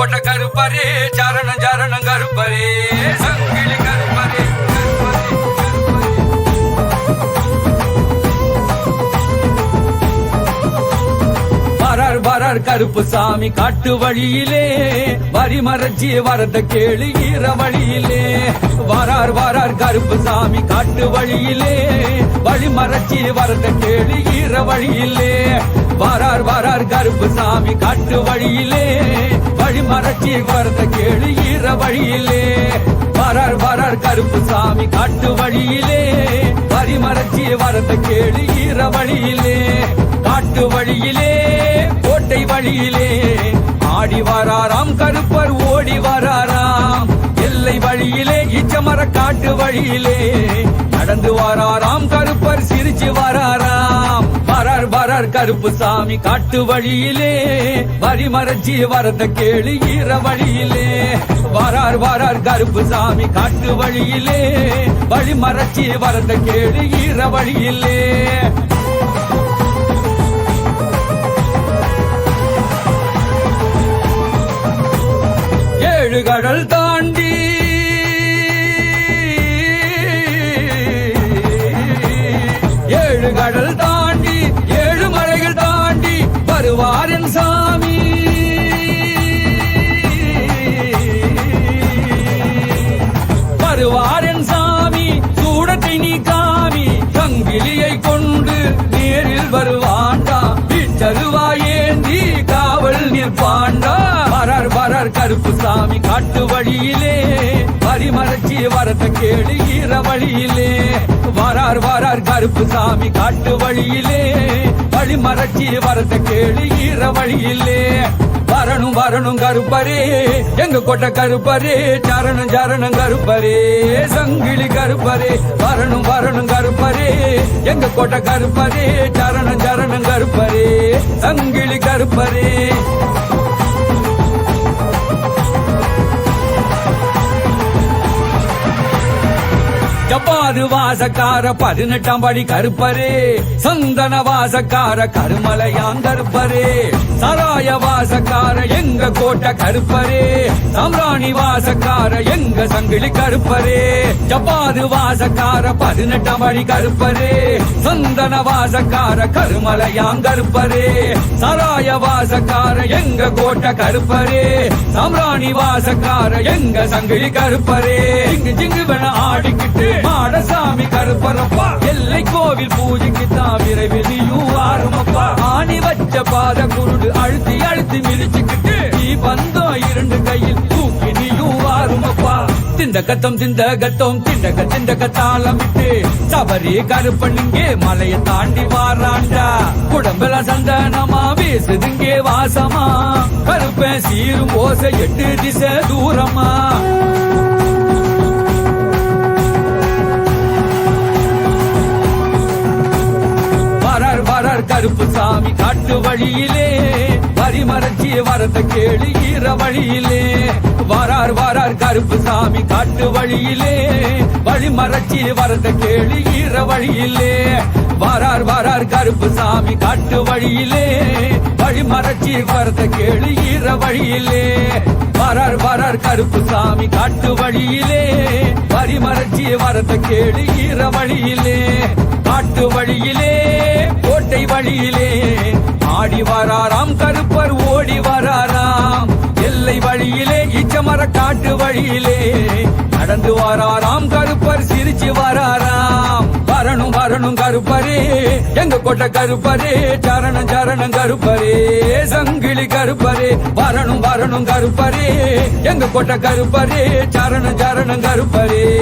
கொட்ட கருப்பரே சரணம் சரணம் கருப்பரே. சங்கிலி வரார் கருப்பு சாமி காட்டு வழியிலே வரி மறைச்சி வரத கேளு ஈர வழியிலே. வரார் வரார் கருப்பு சாமி காட்டு வழியிலே வழி மறைச்சி வரத கேளு ஈர வழியிலே. வரார் வரார் கருப்பு சாமி காட்டு வழியிலே வழி மறைச்சி வரத கேளு ஈர வழியிலே. வரார் வரார் கருப்பு சாமி காட்டு வழியிலே வரி மறைச்சி வரத கேளு ஈர வழியிலே. வழியிலே ஆடி வராராம் கருப்பர் ஓடி வராராம். எல்லை வழியிலே இச்சமர காட்டு வழியிலே நடந்து வராராம் கருப்பர் சிரிச்சு வராராம். வரார் வரார் கருப்பு சாமி காட்டு வழியிலே வரிமரச்சி வரத கேளு ஈர வழியிலே. வரார் வரார் கருப்பு சாமி காட்டு வழியிலே வழிமரச்சி வரத கேளு ஈர வழியிலே. ஏழு கடல் தாண்டி. ஏழு கடல் தாண்டி ஏழு மலைகள் தாண்டி வருவாரன் சாமி. வருவார் கருப்பு சாமி காட்டு வழியிலே வரிமறைச்சி வரத கேடு ஈர வழியிலே. வரார் வரார் கருப்பு சாமி காட்டு வழியிலே வழிமறைச்சி வரத கேடு ஈர வழியிலே. வரணும் வரணும் கருப்பரே எங்க கொட்ட கருப்பரே சரணம் சரணம் கருப்பரே. சங்கிலி கருப்பரே வரணும் வரணும் கருப்பரே எங்க கொட்ட கருப்பரே சரணம் சரணம் கருப்பரே. சங்கிலி கருப்பரே ஜப்பாது வாசக்கார பதினெட்டாம் படி கருப்பரே. சந்தன வாசக்கார கருமலையாம் கருப்பரே. சராய வாசக்கார எங்க கோட்டை கருப்பரே. சாம்ராணி வாசக்கார எங்க சங்கிலி கருப்பரே. ஜப்பாது வாசக்கார பதினெட்டாம் படி கருப்பரே. சந்தன வாசக்கார கருமலையாம் கருப்பரே. சராய வாசக்கார எங்க கோட்டை கருப்பரே. சாம்ராணி வாசக்கார எங்க சங்கிலி கருப்பரே. இங்கு ஜிங்கு வேண ஆடிக்கிட்டு மாடசாமி கருப்பரப்பா. எல்லை கோவில் பூஜைக்கு தான் விரைவில் ஆறுமப்பா. ஆணி வச்ச பாத குருடு அழுத்தி அழுத்தி மிதிச்சுக்கிட்டு நீ வந்தோம் இரண்டு கையில் தூக்கி நீயும் ஆறுமப்பா. திண்டகத்தம் திண்டகத்தம் திண்டக திண்டக தாளம் விட்டு சபரி கருப்பண்ணுங்கே மலையை தாண்டி வாராண்டா. குடம்பெல சந்தனமா வீசுதுங்கே வாசமா. கருப்பன் சீரும் ஓசை எட்டு திசை தூரமா. கருப்பு சாமி காட்டு வழியிலே வரி மறைச்சி வரத கேளு ஈர வழியிலே. வரார் வரார் கருப்பு சாமி காட்டு வழியிலே வழி மறைச்சி வரத கேளு ஈர வழியிலே. வரார் வரார் கருப்பு சாமி காட்டு வழியிலே வழி மறைச்சி வரத கேளு ஈர வழியிலே. வரார் வரார் கருப்பு சாமி காட்டு வழியிலே வரி மறைச்சி வரத கேளு ஈர வழியிலே. காட்டு வழியிலே வராராம் கருப்பர் ஓடி வராராம். எல்லை வழியிலே இச்சமர காட்டு வழியிலே நடந்து வராராம். கருப்பர் சிரிச்சு வராராம். வரணும் வரணும் கருப்பரே. எங்க கொட்ட கருப்பரே? சரணம் சரணம் கருப்பரே. சங்கிலி கருப்பரே. வரணும் வரணும் கருப்பரே. எங்க கொட்ட கருப்பரே? சரணம் சரணம் கருப்பரே.